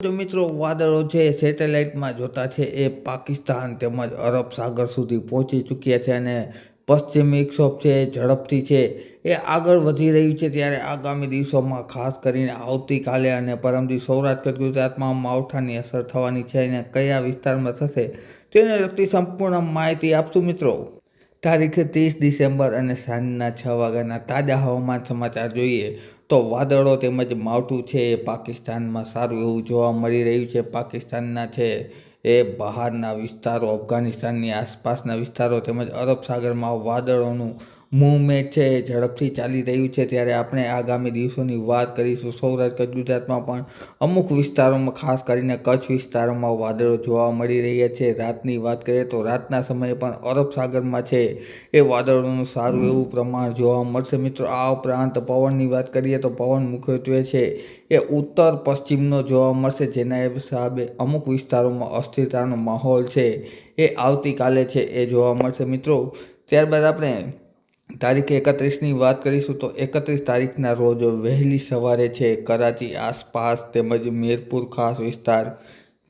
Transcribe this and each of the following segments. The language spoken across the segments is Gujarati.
જો મિત્રો, વાદળો છે સેટેલાઇટમાં જોતા છે એ પાકિસ્તાન તેમજ અરબ સાગર સુધી પહોંચી ચૂક્યા છે અને પશ્ચિમ વિક્ષોભ છે ઝડપથી છે. એ આગળ વધી રહ્યું છે ત્યારે આગામી દિવસોમાં ખાસ કરીને આવતીકાલે અને પરમદી સૌરાષ્ટ્ર, ગુજરાતમાં માવઠાની અસર થવાની છે અને કયા વિસ્તારમાં થશે તેને લગતી સંપૂર્ણ માહિતી આપશું મિત્રો. તારીખે ત્રીસ ડિસેમ્બર અને સાંજના છ વાગ્યાના તાજા હવામાન સમાચાર જોઈએ. તો વાદળો તેમજ માવઠું છે એ પાકિસ્તાનમાં સારું એવું જોવા મળી રહ્યું છે. પાકિસ્તાનના છે એ બહારના વિસ્તારો, અફઘાનિસ્તાનની આસપાસના વિસ્તારો તેમજ અરબ સાગરમાં વાદળોનું મૂવમેન્ટ છે એ ઝડપથી ચાલી રહ્યું છે. ત્યારે આપણે આગામી દિવસોની વાત કરીશું. સૌરાષ્ટ્ર, ગુજરાતમાં પણ અમુક વિસ્તારોમાં, ખાસ કરીને કચ્છ વિસ્તારોમાં વાદળો જોવા મળી રહ્યા છે. રાતની વાત કરીએ તો રાતના સમયે પણ અરબ સાગરમાં છે એ વાદળોનું સારું એવું પ્રમાણ જોવા મળશે. મિત્રો, આ ઉપરાંત પવનની વાત કરીએ તો પવન મુખ્યત્વે છે એ ઉત્તર પશ્ચિમનો જોવા મળશે, જેના હિસાબે અમુક વિસ્તારોમાં અસ્થિરતાનો માહોલ છે એ આવતીકાલે છે એ જોવા મળશે. મિત્રો, ત્યારબાદ આપણે તારીખ એકત્રીસની વાત કરીશું તો એકત્રીસ તારીખના રોજ વહેલી સવારે છે કરાચી આસપાસ તેમજ મીરપુર ખાસ વિસ્તાર.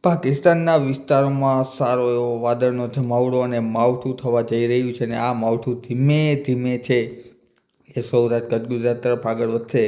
પાકિસ્તાનના વિસ્તારોમાં સારો એવો વાદળનો જમાવડો અને માવઠું થવા જઈ રહ્યું છે અને આ માવઠું ધીમે ધીમે છે એ સૌરાષ્ટ્ર કચ્છ ગુજરાત તરફ આગળ વધશે.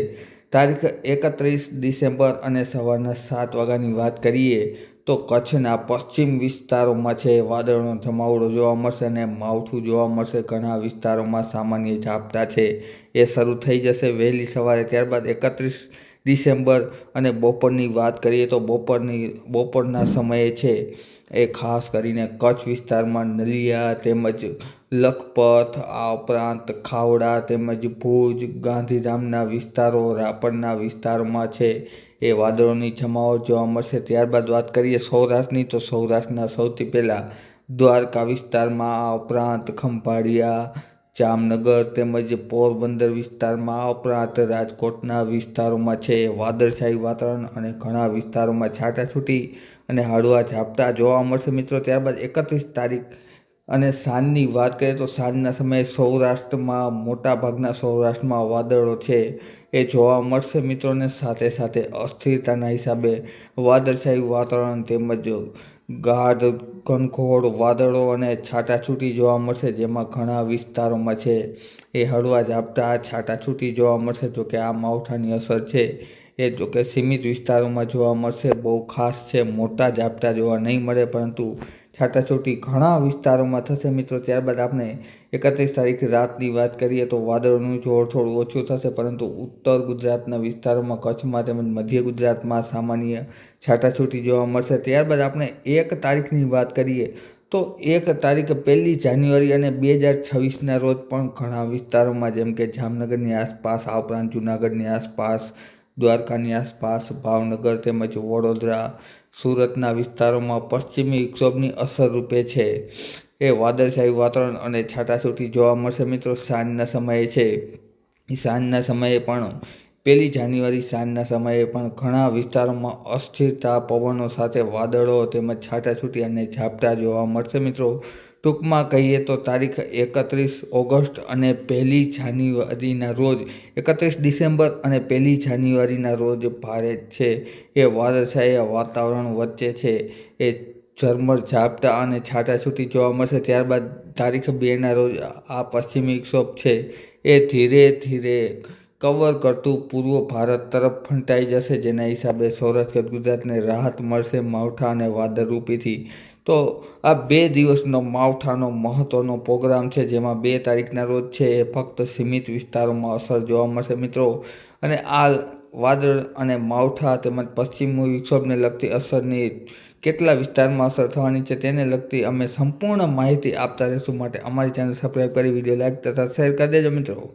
તારીખ એકત્રીસ ડિસેમ્બર અને સવારના સાત વાગ્યાની વાત કરીએ તો કચ્છના પશ્ચિમ વિસ્તારોમાં છે વાદળનો ધમાવડો જોવા મળશે અને માવઠું જોવા મળશે. ઘણા વિસ્તારોમાં સામાન્ય ઝાપટા છે. એ શરૂ થઈ જશે વહેલી સવારે. ત્યારબાદ એકત્રીસ ડિસેમ્બર અને બપોરની વાત કરીએ તો બપોરની, બપોરના સમયે છે એ ખાસ કરીને કચ્છ વિસ્તારમાં નલિયા તેમજ લખપત, આ ઉપરાંત ખાવડા તેમજ ભુજ, ગાંધીધામના વિસ્તારો, રાપરના વિસ્તારોમાં છે. એ વાદળોની જમાઓ જોવા મળશે. ત્યારબાદ વાત કરીએ સૌરાષ્ટ્રની, તો સૌરાષ્ટ્રના સૌથી પહેલાં દ્વારકા વિસ્તારમાં, આ ઉપરાંત ખંભાળિયા, જામનગર તેમજ પોરબંદર વિસ્તારમાં, આ ઉપરાંત રાજકોટના વિસ્તારોમાં છે. વાદળછાયું વાતાવરણ અને ઘણા વિસ્તારોમાં છાટાછૂટી અને હળવા ઝાપટા જોવા મળશે મિત્રો. ત્યારબાદ એકત્રીસ તારીખ અને સાંજની વાત કરીએ તો સાંજના સમયે સૌરાષ્ટ્રમાં, મોટાભાગના સૌરાષ્ટ્રમાં વાદળો છે. એ જોવા મળશે મિત્રોને. સાથે સાથે અસ્થિરતાના હિસાબે વાદળછાયું વાતાવરણ તેમજ ગાઢ ઘનઘોર વાદળો અને છાટાછૂટી જોવા મળશે, જેમાં ઘણા વિસ્તારોમાં છે. એ હળવા ઝાપટા છાટાછૂટી જોવા મળશે જોકે આ માવઠાની અસર છે. એ જોકે સીમિત વિસ્તારોમાં જોવા મળશે. બહુ ખાસ છે, મોટા ઝાપટા જોવા નહીં મળે, પરંતુ છાટાછૂટી ઘણા વિસ્તારોમાં થશે મિત્રો. ત્યારબાદ આપણે એકત્રીસ તારીખ રાતની વાત કરીએ તો વાદળોનું જોર થોડું ઓછું થશે, પરંતુ ઉત્તર ગુજરાતના વિસ્તારોમાં, કચ્છમાં તેમજ મધ્ય ગુજરાતમાં સામાન્ય છાટાછૂટી જોવા મળશે. ત્યારબાદ આપણે એક તારીખની વાત કરીએ તો એક તારીખ પહેલી જાન્યુઆરી અને બે હજાર છવ્વીસના રોજ પણ ઘણા વિસ્તારોમાં, જેમ કે જામનગરની આસપાસ, આ ઉપરાંત જૂનાગઢની આસપાસ દ્વારકાની આસપાસ ભાવનગર તેમજ વડોદરા સુરતના વિસ્તારોમાં પશ્ચિમી વિક્ષોભની અસર રૂપે છે. એ વાદળછાયું વાતાવરણ અને છાટાછૂટી જોવા મળશે મિત્રો. સાંજના સમયે છે. સાંજના સમયે પણ પહેલી જાન્યુઆરી સાંજના સમયે પણ ઘણા વિસ્તારોમાં અસ્થિરતા, પવનો સાથે વાદળો તેમજ છાટાછૂટી અને ઝાપટા જોવા મળશે મિત્રો. ટૂંકમાં કહીએ તો તારીખ એકત્રીસ ઓગસ્ટ અને પહેલી જાન્યુઆરીના રોજ, એકત્રીસ ડિસેમ્બર અને પહેલી જાન્યુઆરીના રોજ ભારે છે. એ વાદળછાયા વાતાવરણ વચ્ચે છે. એ ઝરમર ઝાપટા અને છાટાછૂટી જોવા મળશે. ત્યારબાદ તારીખ બેના રોજ આ પશ્ચિમી વિક્ષોભ છે. એ ધીરે ધીરે કવર કરતું પૂર્વ ભારત તરફ ફંટાઈ જશે, જેના હિસાબે સૌરાષ્ટ્ર ગુજરાતને રાહત મળશે માવઠા અને વાદળરૂપીથી. તો આ બે દિવસનો માવઠાનો મહત્ત્વનો પ્રોગ્રામ છે, જેમાં બે તારીખના રોજ છે એ ફક્ત સીમિત વિસ્તારોમાં અસર જોવા મળશે મિત્રો. અને આ વાદળ અને માવઠા તેમજ પશ્ચિમી વિક્ષોભને લગતી અસરની કેટલા વિસ્તારમાં અસર થવાની છે તેને લગતી અમે સંપૂર્ણ માહિતી આપતા રહીશું. માટે અમારી ચેનલ સબસ્ક્રાઈબ કરી, વીડિયો લાઈક તથા શેર કરી દેજો મિત્રો.